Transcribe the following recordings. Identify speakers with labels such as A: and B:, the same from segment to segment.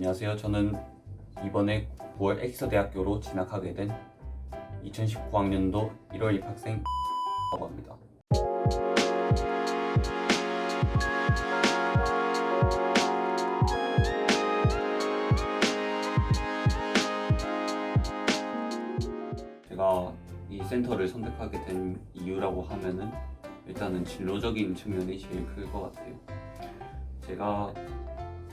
A: 안녕하세요. 저는 이번에 9월 엑서 대학교로 진학하게 된 2019학년도 1월 입학생 라고 합니다. 제가 이 센터를 선택하게 된 이유라고 하면은 일단은 진로적인 측면이 제일 클 것 같아요. 제가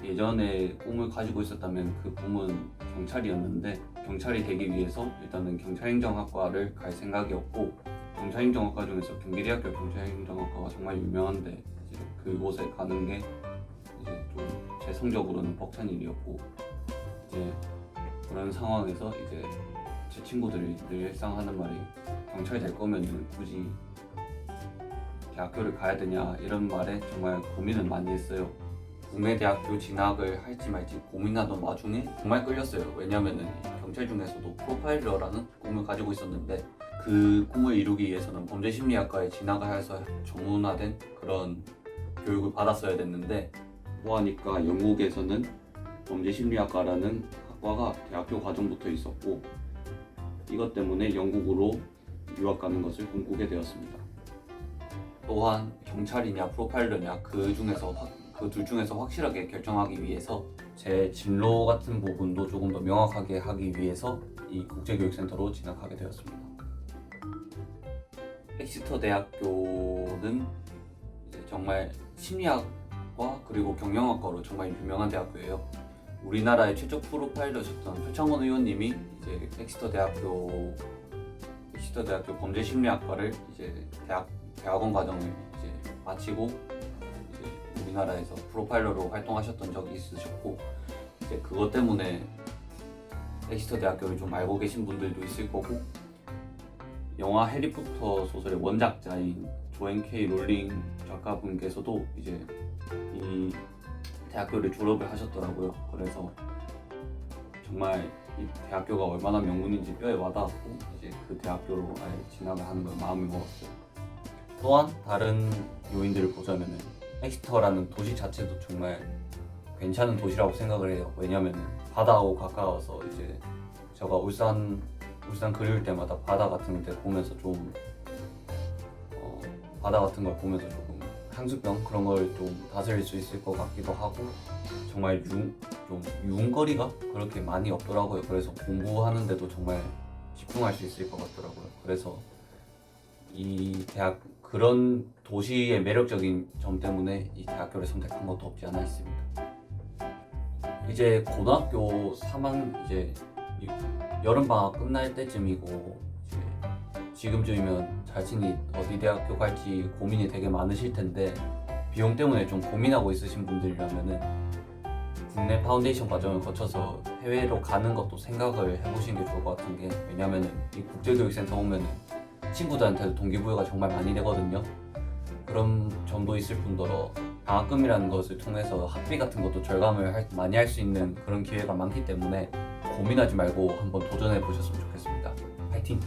A: 예전에 꿈을 가지고 있었다면 그 꿈은 경찰이었는데 경찰이 되기 위해서 일단은 경찰행정학과를 갈 생각이었고 경찰행정학과 중에서 경기대학교 경찰행정학과가 정말 유명한데 이제 그곳에 가는 게 이제 좀 제 성적으로는 벅찬 일이었고 이제 그런 상황에서 이제 제 친구들이 늘 일상 하는 말이 경찰 될 거면은 굳이 대학교를 가야 되냐 이런 말에 정말 고민을 많이 했어요. 국내 대학교 진학을 할지 말지 고민하던 와중에 정말 끌렸어요. 왜냐면은 경찰 중에서도 프로파일러라는 꿈을 가지고 있었는데 그 꿈을 이루기 위해서는 범죄 심리학과에 진학을 해서 전문화된 그런 교육을 받았어야 됐는데 보아하니까 영국에서는 범죄 심리학과라는 학과가 대학교 과정부터 있었고 이것 때문에 영국으로 유학 가는 것을 꿈꾸게 되었습니다. 또한 경찰이냐 프로파일러냐 그 중에서 그 둘 중에서 확실하게 결정하기 위해서 제 진로 같은 부분도 조금 더 명확하게 하기 위해서 이 국제교육센터로 진학하게 되었습니다. 엑시터 대학교는 정말 심리학과 그리고 경영학과로 정말 유명한 대학교예요. 우리나라의 최초 프로파일러셨던 표창원 의원님이 이제 엑시터 대학교 엑시터 대학교 범죄심리학과를 이제 대학 대학원 과정을 이제 마치고 우리나라에서 프로파일러로 활동하셨던 적이 있으셨고 이제 그것 때문에 엑시터 대학교를 좀 알고 계신 분들도 있을 거고 영화 해리포터 소설의 원작자인 조앤 케이 롤링 작가분께서도 이제 이 대학교를 졸업을 하셨더라고요. 그래서 정말 이 대학교가 얼마나 명문인지 뼈에 와닿았고 이제 그 대학교로 아예 진학을 하는 걸 마음을 먹었어요. 또한 다른 요인들을 보자면은 엑시터라는 도시 자체도 정말 괜찮은 도시라고 생각을 해요. 왜냐면은 바다하고 가까워서 이제 제가 울산 울산 그리울 때마다 바다 같은 데 보면서 좀 어, 바다 같은 걸 보면서 조금 향수병 그런 걸 좀 다스릴 수 있을 것 같기도 하고 정말 유, 좀 유흥거리가 그렇게 많이 없더라고요. 그래서 공부하는데도 정말 집중할 수 있을 것 같더라고요. 그래서 이 대학 그런 도시의 매력적인 점 때문에 이 대학교를 선택한 것도 없지 않아 있습니다. 이제 고등학교 3학 이제 이- 여름 방학 끝날 때쯤이고 지금쯤이면 자신이 어디 대학교 갈지 고민이 되게 많으실 텐데 비용 때문에 좀 고민하고 있으신 분들이라면은 국내 파운데이션 과정을 거쳐서 해외로 가는 것도 생각을 해보시는 게 좋을 것 같은 게 왜냐면은 이 국제교육센터 오면은 친구들한테도 동기부여가 정말 많이 되거든요. 그런 점도 있을 뿐더러 방학금이라는 것을 통해서 학비 같은 것도 절감을 할- 많이 할 수 있는 그런 기회가 많기 때문에 고민하지 말고 한번 도전해 보셨으면 좋겠습니다. 파이팅!